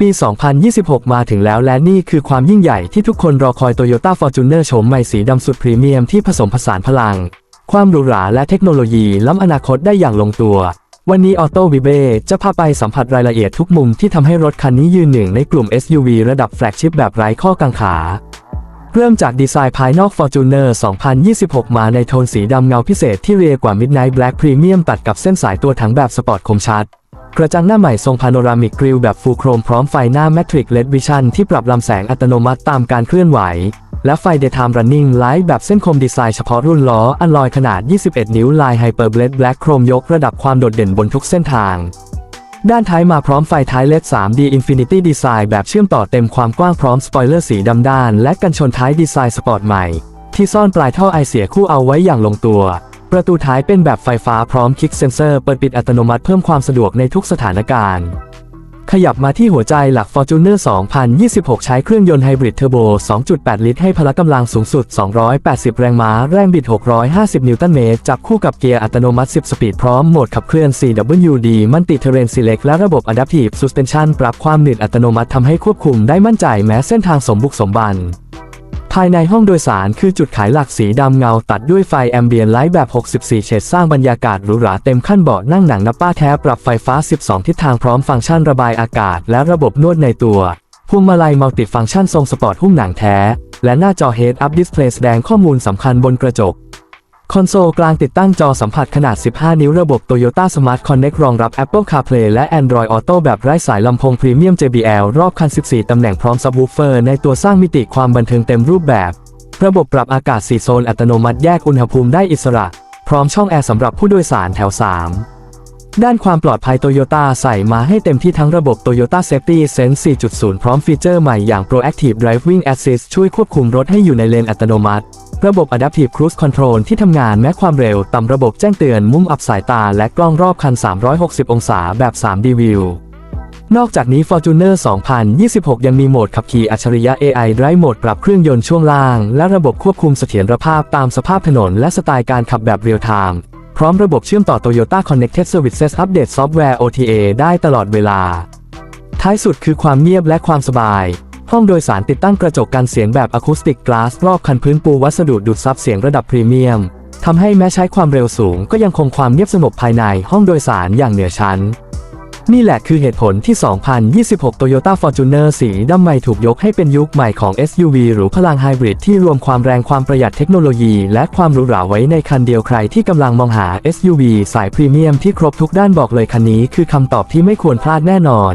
ปี 2026 มาถึงแล้วและนี่คือความยิ่งใหญ่ที่ทุกคนรอคอย Toyota Fortuner โฉมใหม่สีดำสุดพรีเมียมที่ผสมผสานพลัง ความหรูหราและเทคโนโลยีล้ำอนาคตได้อย่างลงตัว วันนี้ Auto v i b e จะพาไปสัมผัสรายละเอียดทุกมุมที่ทำให้รถคันนี้ยืนหนึ่งในกลุ่ม SUV ระดับแฟลกชิพแบบไร้ข้อกังขาเริ่มจากดีไซน์ภายนอก Fortuner 2026 มาในโทนสีดำเงาพิเศษที่เรียกว่า Midnight Black Premium ตัดกับเส้นสายตัวถังแบบสปอร์ตคมชัด กระจังหน้าใหม่ทรงพาโนรามิกกริลแบบฟูลโครมพร้อมไฟหน้า Matrix LED Vision ที่ปรับลำแสงอัตโนมัติตามการเคลื่อนไหว และไฟ Daytime Running Light แบบเส้นคมดีไซน์เฉพาะรุ่นล้ออันลอยขนาด 21 นิ้วลาย Hyper Blade Black Chrome ยกระดับความโดดเด่นบนทุกเส้นทาง ด้านท้ายมาพร้อมไฟท้ายเล d 3D Infinity Design แบบเชื่อมต่อเต็มความกว้างพร้อมสปอยเลอร์สีดำด้าน และกันชนท้ายดีไซน์สปอร์ตใหม่ ที่ซ่อนปลายท่อไอเสียคู่เอาไว้อย่างลงตัว ประตูท้ายเป็นแบบไฟฟ้าพร้อมคลิกเซนเซอร์เปิดปิดอัตโนมัติเพิ่มความสะดวกในทุกสถานการณ์ ขยับมาที่หัวใจหลัก Fortuner 2026 ใช้เครื่องยนต์ไฮบริดเทอร์โบ 2.8 ลิตรให้พละกำลังสูงสุด 280 แรงม้า แรงบิด 650 นิวตันเมตร จับคู่กับเกียร์อัตโนมัติ 10 สปีดพร้อมโหมดขับเคลื่อน CWD มันติเทเรน Select และระบบ Adaptive Suspension ปรับความหนืดอัตโนมัติทำให้ควบคุมได้มั่นใจแม้เส้นทางสมบุกสมบัน ภายในห้องโดยสารคือจุดขายหลักสีดำเงาตัดด้วยไฟแอมเบียนไลท์แบบ 64 เฉดสร้างบรรยากาศหรูหราเต็มขั้นเบาะนั่งหนังนับป้าแท้ปรับไฟฟ้า 12 ทิศทางพร้อมฟังก์ชันระบายอากาศและระบบนวดในตัวพวงมาลัยมัลติฟังก์ชันทรงสปอร์ตหุ้มหนังแท้ และหน้าจอ Head Up Display แสดงข้อมูลสำคัญบนกระจก คอนโซลกลางติดตั้งจอสัมผัสขนาด 15 นิ้วระบบ Toyota Smart Connect รองรับ Apple CarPlay และ Android Auto แบบไร้สายลำโพงพรีเมียม JBL รอบคัน 14 ตำแหน่งพร้อมซับวูฟเฟอร์ในตัวสร้างมิติความบันเทิงเต็มรูปแบบ ระบบปรับอากาศ 4 โซนอัตโนมัติแยกอุณหภูมิได้อิสระ พร้อมช่องแอร์สำหรับผู้โดยสารแถว 3 ด้านความปลอดภัยโตโยต้าใส่มาให้เต็มที่ทั้งระบบ Toyota Safety Sense 4.0 พร้อมฟีเจอร์ใหม่อย่าง Proactive Driving Assist ช่วยควบคุมรถให้อยู่ในเลนอัตโนมัติ ระบบ Adaptive Cruise Control ที่ทำงานแม้ความเร็วต่ำระบบแจ้งเตือนมุมอับสายตา และกล้องรอบคัน 360 องศาแบบ 3D View นอกจากนี้ Fortuner 2026 ยังมีโหมดขับขี่อัจฉริยะ AI Drive โหมดปรับเครื่องยนต์ช่วงล่าง และระบบควบคุมเสถียรภาพตามสภาพถนนและสไตล์การขับแบบเรียลไทม์ พร้อมระบบเชื่อมต่อ Toyota Connected Services อัปเดตซอฟต์แวร์ OTA ได้ตลอดเวลา ท้ายสุดคือความเงียบและความสบาย ห้องโดยสารติดตั้งกระจกกันเสียงแบบอะคูสติกกลาสรอบคันพื้นปูวัสดุดูดซับเสียงระดับพรีเมียมทำให้แม้ใช้ความเร็วสูงก็ยังคงความเงียบสงบภายในห้องโดยสารอย่างเหนือชั้น นี่แหละคือเหตุผลที่ 2026 Toyota Fortuner สีดำใหม่ถูกยกให้เป็นยุคใหม่ของ SUV หรือพลังไฮบริดที่รวมความแรงความประหยัดเทคโนโลยี และความหรูหราไว้ในคันเดียวใครที่กำลังมองหา SUV สายพรีเมียมที่ครบทุกด้านบอกเลยคันนี้คือคำตอบที่ไม่ควรพลาดแน่นอน